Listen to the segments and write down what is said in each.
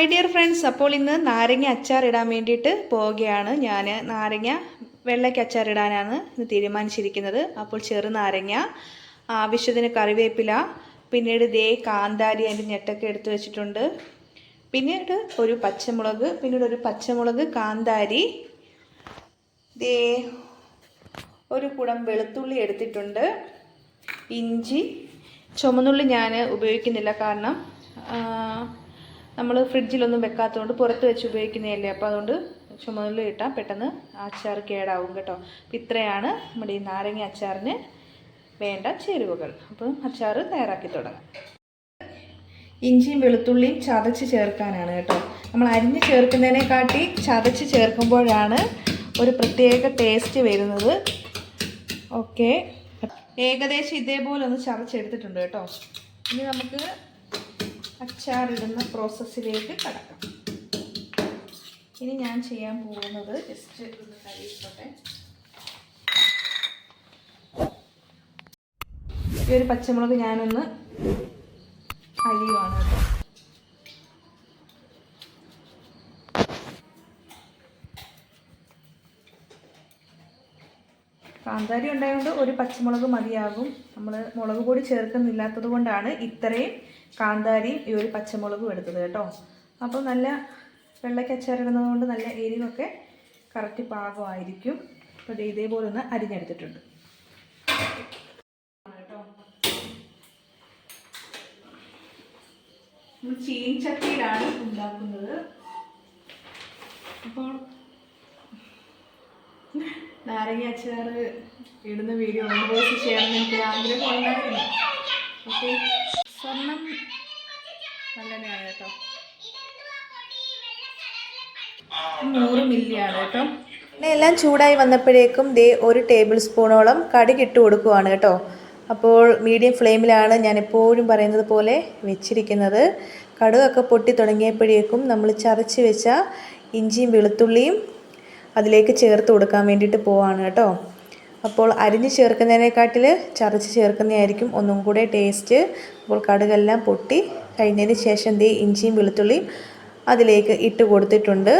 My dear friends അപ്പോൾ ഇന്ന് നാരങ്ങ അച്ചാർ ഇടാൻ വേണ്ടിയിട്ട് പോവുകയാണ്. ഞാൻ നാരങ്ങ വെള്ളയ്ക്ക് അച്ചാർ ഇടാനാണ് ഇന്ന് തീരുമാനിച്ചിരിക്കുന്നത്. അപ്പോൾ ചെറു നാരങ്ങ ആവശ്യത്തിന് കറിവേപ്പില പിന്നീട് ദേ കാന്താരി അതിന്റെ ഞെട്ടൊക്കെ എടുത്തു വെച്ചിട്ടുണ്ട്. പിന്നീട് ഒരു പച്ചമുളക് പിന്നീട് ഒരു പച്ചമുളക് കാന്താരി. ദേ ഒരു കുടം വെളുത്തുള്ളി എടുത്തിട്ടുണ്ട്. ഇഞ്ചി. ചുമന്നുള്ളി ഞാൻ ഉപയോഗിക്കുന്നില്ല കാരണം നമ്മൾ ഫ്രിഡ്ജിലൊന്നും വെക്കാത്തതുകൊണ്ട് പുറത്ത് വെച്ച് ഉപയോഗിക്കുന്നതല്ലേ? അപ്പോൾ അതുകൊണ്ട് ചുമതല ഇട്ടാൽ പെട്ടെന്ന് അച്ചാർ കേടാവും കേട്ടോ. അപ്പോൾ ഇത്രയാണ് നമ്മുടെ ഈ നാരങ്ങ അച്ചാറിന് വേണ്ട ചേരുവകൾ. അപ്പോൾ അച്ചാർ തയ്യാറാക്കി തുടങ്ങാം. ഇഞ്ചിയും വെളുത്തുള്ളിയും ചതച്ച് ചേർക്കാനാണ് കേട്ടോ. നമ്മൾ അരിഞ്ഞ് ചേർക്കുന്നതിനെക്കാട്ടി ചതച്ച് ചേർക്കുമ്പോഴാണ് ഒരു പ്രത്യേക ടേസ്റ്റ് വരുന്നത്. ഓക്കെ. ഏകദേശം ഇതേപോലെ ഒന്ന് ചതച്ചെടുത്തിട്ടുണ്ട് കേട്ടോ. ഇനി നമുക്ക് അച്ചാറിടുന്ന പ്രോസസ്സിലേക്ക് കടക്കാം. ഇനി ഞാൻ ചെയ്യാൻ പോകുന്നത് ജസ്റ്റ് ഒന്ന് കഴിയിച്ചോട്ടെ ഈ ഒരു പച്ചമുളക് ഞാനൊന്ന് അരിയുവാണ് കേട്ടോ. കാന്താരി ഉണ്ടായതുകൊണ്ട് ഒരു പച്ചമുളക് മതിയാകും. നമ്മൾ മുളക് പൊടി ചേർക്കുന്നില്ലാത്തത് കൊണ്ടാണ് ഇത്രയും കാന്താരിയും ഈ ഒരു പച്ചമുളകും എടുത്തത് കേട്ടോ. അപ്പോൾ നല്ല വെള്ളയ്ക്ക് കൊണ്ട് നല്ല എരിവൊക്കെ കറക്റ്റ് പാകമായിരിക്കും. അപ്പോൾ ഇതേപോലെ ഒന്ന് അരിഞ്ഞെടുത്തിട്ടുണ്ട്. കേട്ടോ ചീൻചട്ടിയിലാണ് ഉണ്ടാക്കുന്നത്. അപ്പോൾ നാരങ്ങ അച്ചാർ ഇടുന്ന വീഡിയോ വോയിസ് ചെയ്യണമെന്ന് എനിക്ക് ആഗ്രഹം ഉണ്ടായിരുന്നു ഓക്കെ. സ്വർണം നല്ലതാണ് കേട്ടോ. നൂറ് മില്ലിയാണ് കേട്ടോ. പിന്നെ എല്ലാം ചൂടായി വന്നപ്പോഴേക്കും ദേ ഒരു ടേബിൾ സ്പൂണോളം കടുക് ഇട്ട് കൊടുക്കുവാണ് കേട്ടോ. അപ്പോൾ മീഡിയം ഫ്ലെയിമിലാണ് ഞാൻ എപ്പോഴും പറയുന്നത് പോലെ വെച്ചിരിക്കുന്നത്. കടുകൊക്കെ പൊട്ടി തുടങ്ങിയപ്പോഴേക്കും നമ്മൾ ചതച്ച് വെച്ച ഇഞ്ചിയും വെളുത്തുള്ളിയും അതിലേക്ക് ചേർത്ത് കൊടുക്കാൻ വേണ്ടിയിട്ട് പോവാണ് കേട്ടോ. അപ്പോൾ അരിഞ്ഞ് ചേർക്കുന്നതിനെക്കാട്ടിൽ ചതച്ച് ചേർക്കുന്നതായിരിക്കും ഒന്നും കൂടെ ടേസ്റ്റ് അപ്പോൾ കടുകെല്ലാം പൊട്ടി കഴിഞ്ഞതിന് ശേഷം ദേ ഇഞ്ചിയും വെളുത്തുള്ളിയും അതിലേക്ക് ഇട്ട് കൊടുത്തിട്ടുണ്ട്.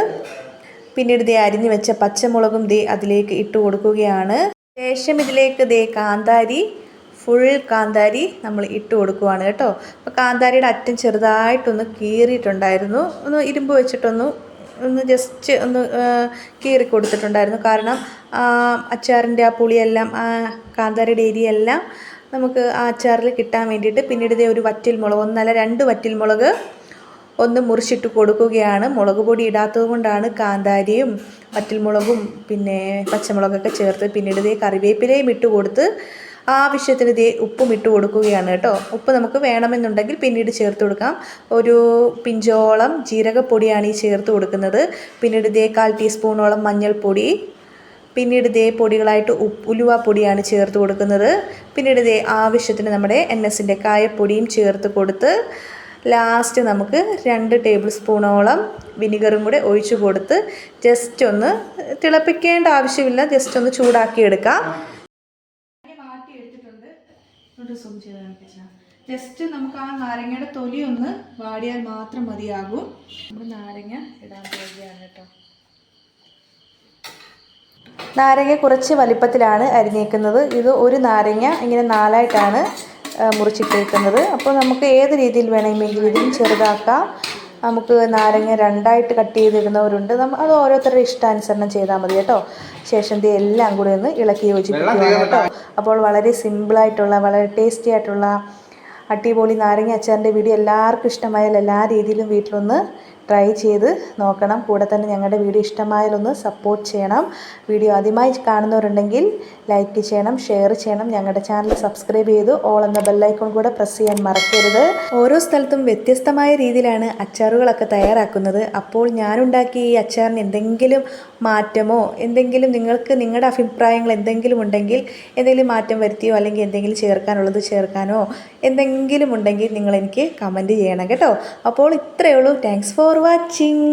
പിന്നീട് ദേ അരിഞ്ഞ് വെച്ച പച്ചമുളകും ദേ അതിലേക്ക് ഇട്ട് കൊടുക്കുകയാണ്. ശേഷം ഇതിലേക്ക് ദേ കാന്താരി ഫുൾ കാന്താരി നമ്മൾ ഇട്ട് കൊടുക്കുവാണ് കേട്ടോ. അപ്പോൾ കാന്താരിയുടെ അറ്റം ചെറുതായിട്ടൊന്ന് കീറിയിട്ടുണ്ടായിരുന്നു. ഒന്ന് ഇരുമ്പ് വെച്ചിട്ടൊന്ന് ഒന്ന് ജസ്റ്റ് ഒന്ന് കീറി കൊടുത്തിട്ടുണ്ടായിരുന്നു. കാരണം അച്ചാറിന്റെ ആ പുളിയെല്ലാം ആ കാന്താരിയുടെ എരിയെല്ലാം നമുക്ക് ആ അച്ചാറിൽ കിട്ടാൻ വേണ്ടിയിട്ട് പിന്നീട് ഇതേ ഒരു വറ്റൽ മുളക് ഒന്നല്ല രണ്ട് വറ്റൽ മുളക് ഒന്ന് മുറിച്ചിട്ട് കൊടുക്കുകയാണ്. മുളക് പൊടി ഇടാത്തത് കൊണ്ടാണ് കാന്താരിയും വറ്റൽമുളകും പിന്നെ പച്ചമുളകൊക്കെ ചേർത്ത് പിന്നീട് ഇതേ കറിവേപ്പിലയും ഇട്ട് കൊടുത്ത് ആവശ്യത്തിന് ഇതേ ഉപ്പും ഇട്ട് കൊടുക്കുകയാണ് കേട്ടോ. ഉപ്പ് നമുക്ക് വേണമെന്നുണ്ടെങ്കിൽ പിന്നീട് ചേർത്ത് കൊടുക്കാം. ഒരു പിഞ്ചോളം ജീരകപ്പൊടിയാണ് ഈ ചേർത്ത് കൊടുക്കുന്നത്. പിന്നീട് ഇതേ കാൽ ടീസ്പൂണോളം മഞ്ഞൾപ്പൊടി. പിന്നീട് ഇതേ പൊടികളായിട്ട് ഉലുവ പൊടിയാണ് ചേർത്ത് കൊടുക്കുന്നത്. പിന്നീട് ഇതേ ആവശ്യത്തിന് നമ്മുടെ എൻ എസിന്റെ കായപ്പൊടിയും ചേർത്ത് കൊടുത്ത് ലാസ്റ്റ് നമുക്ക് രണ്ട് ടേബിൾ സ്പൂണോളം വിനിഗറും കൂടെ ഒഴിച്ചു കൊടുത്ത് ജസ്റ്റ് ഒന്ന് തിളപ്പിക്കേണ്ട ആവശ്യമില്ല. ജസ്റ്റ് ഒന്ന് ചൂടാക്കി എടുക്കാം മാറ്റി എടുത്തിട്ടുണ്ട് ഒരു സൂം ചെയ്ത് കാണിച്ചാൽ ജസ്റ്റ് നമുക്ക് ആ നാരങ്ങയുടെ തൊലി ഒന്ന് വാടിയാൽ മാത്രം മതിയാകും. നമ്മൾ നാരങ്ങ ഇടാൻ പോവുകയാണ് കേട്ടോ. നാരങ്ങ കുറച്ച് വലിപ്പത്തിലാണ് അരിഞ്ഞേക്കുന്നത്. ഇത് ഒരു നാരങ്ങ ഇങ്ങനെ നാലായിട്ടാണ് മുറിച്ചിട്ടേക്കുന്നത്. അപ്പോൾ നമുക്ക് ഏത് രീതിയിൽ വേണമെങ്കിലും ഇതിലും ചെറുതാക്കാം. നമുക്ക് നാരങ്ങ രണ്ടായിട്ട് കട്ട് ചെയ്തിടുന്നവരുണ്ട് നമ്മൾ അത് ഓരോരുത്തരുടെ ഇഷ്ടാനുസരണം ചെയ്താൽ മതി കേട്ടോ. ശേഷം എല്ലാം കൂടി ഒന്ന് ഇളക്കി യോജിപ്പിക്കുക കേട്ടോ. അപ്പോൾ വളരെ സിമ്പിളായിട്ടുള്ള വളരെ ടേസ്റ്റി ആയിട്ടുള്ള അടിപൊളി നാരങ്ങ അച്ചാറിന്റെ വീഡിയോ എല്ലാവർക്കും ഇഷ്ടമായാൽ എല്ലാ രീതിയിലും വീട്ടിലൊന്ന് ട്രൈ ചെയ്ത് നോക്കണം. കൂടെ തന്നെ ഞങ്ങളുടെ വീഡിയോ ഇഷ്ടമായാലൊന്ന് സപ്പോർട്ട് ചെയ്യണം. വീഡിയോ ആദ്യമായി കാണുന്നവരുണ്ടെങ്കിൽ ലൈക്ക് ചെയ്യണം ഷെയർ ചെയ്യണം. ഞങ്ങളുടെ ചാനൽ സബ്സ്ക്രൈബ് ചെയ്ത് ഓൾ എന്ന ബെല്ലൈക്കോൺ കൂടെ പ്രസ് ചെയ്യാൻ മറക്കരുത്. ഓരോ സ്ഥലത്തും വ്യത്യസ്തമായ രീതിയിലാണ് അച്ചാറുകളൊക്കെ തയ്യാറാക്കുന്നത്. അപ്പോൾ ഞാനുണ്ടാക്കിയ ഈ അച്ചാറിന് എന്തെങ്കിലും മാറ്റമോ എന്തെങ്കിലും നിങ്ങൾക്ക് നിങ്ങളുടെ അഭിപ്രായങ്ങൾ എന്തെങ്കിലും ഉണ്ടെങ്കിൽ എന്തെങ്കിലും മാറ്റം വരുത്തിയോ അല്ലെങ്കിൽ എന്തെങ്കിലും ചേർക്കാനുള്ളത് ചേർക്കാനോ എന്തെങ്കിലും ഉണ്ടെങ്കിൽ നിങ്ങൾ എനിക്ക് കമന്റ് ചെയ്യണം കേട്ടോ. അപ്പോൾ ഇത്രയേ ഉള്ളൂ. Thanks for watching